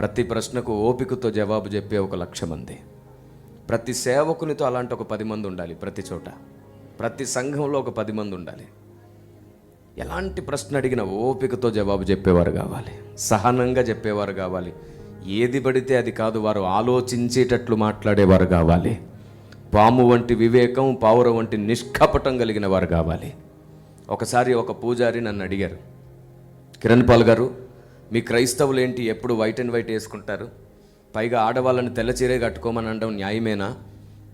ప్రతి ప్రశ్నకు ఓపికతో జవాబు చెప్పే ఒక లక్ష మంది ప్రతి సేవకునితో అలాంటి ఒక పది మంది ఉండాలి ప్రతి చోట. ప్రతి సంఘంలో ఒక పది మంది ఉండాలి. ఎలాంటి ప్రశ్న అడిగిన ఓపికతో జవాబు చెప్పేవారు కావాలి. సహనంగా చెప్పేవారు కావాలి. ఏది పడితే అది కాదు వారు ఆలోచించేటట్లు మాట్లాడేవారు కావాలి. పాము వంటి వివేకం పావుర వంటి నిష్కపటం కలిగిన వారు కావాలి. ఒకసారి ఒక పూజారి నన్ను అడిగారు. కిరణ్ పాల్ గారు మీ క్రైస్తవులు ఏంటి ఎప్పుడు వైట్ అండ్ వైట్ వేసుకుంటారు? పైగా ఆడవాళ్ళని తెల్లచీరే కట్టుకోమని అనడం న్యాయమేనా?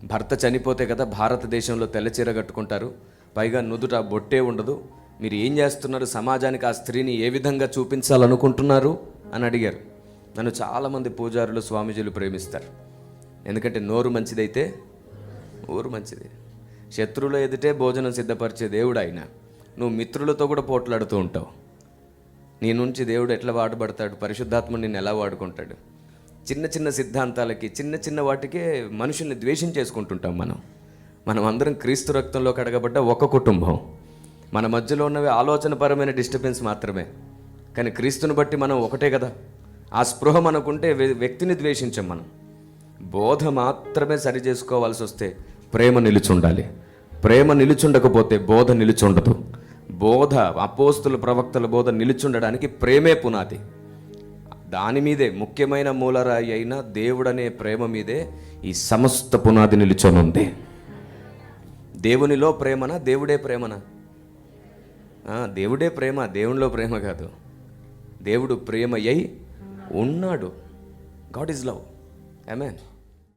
భర్త చనిపోతే కదా భారతదేశంలో తెల్లచీర కట్టుకుంటారు. పైగా నుదుట బొట్టే ఉండదు. మీరు ఏం చేస్తున్నారు? సమాజానికి ఆ స్త్రీని ఏ విధంగా చూపించాలనుకుంటున్నారు? అని అడిగారు. నన్ను చాలామంది పూజారులు స్వామీజీలు ప్రేమిస్తారు. ఎందుకంటే నోరు మంచిదైతే ఊరు మంచిది. శత్రువుల ఎదుటే భోజనం సిద్ధపరిచే దేవుడు ఆయన. నువ్వు మిత్రులతో కూడా పోట్లాడుతూ ఉంటావు. నీ నుంచి దేవుడు ఎట్లా వాడబడతాడు? పరిశుద్ధాత్మ నిన్ను ఎలా వాడుకుంటాడు? చిన్న చిన్న సిద్ధాంతాలకి చిన్న చిన్న వాటికే మనుషుల్ని ద్వేషించేసుకుంటుంటాం మనం. మనం అందరం క్రీస్తు రక్తంలో కడగబడ్డ ఒక కుటుంబం. మన మధ్యలో ఉన్నవి ఆలోచనపరమైన డిస్టర్బెన్స్ మాత్రమే. కానీ క్రీస్తుని బట్టి మనం ఒకటే కదా. ఆ స్పృహ మనకుంటే వ్యక్తిని ద్వేషించం మనం. బోధ మాత్రమే సరి చేసుకోవాల్సి వస్తే ప్రేమ నిలుచుండాలి. ప్రేమ నిలుచుండకపోతే బోధ నిలుచుండదు. బోధ అపోస్తుల ప్రవక్తల బోధ నిలుచుండడానికి ప్రేమే పునాది. దాని మీదే ముఖ్యమైన మూలరాయి అయిన దేవుడనే ప్రేమ మీదే ఈ సమస్త పునాది నిలుచొనుంది. దేవునిలో ప్రేమన దేవుడే ప్రేమన? దేవుడే ప్రేమ దేవునిలో ప్రేమ కాదు. దేవుడు ప్రేమయ్యి ఉన్నాడు. God is love. ఆమెన్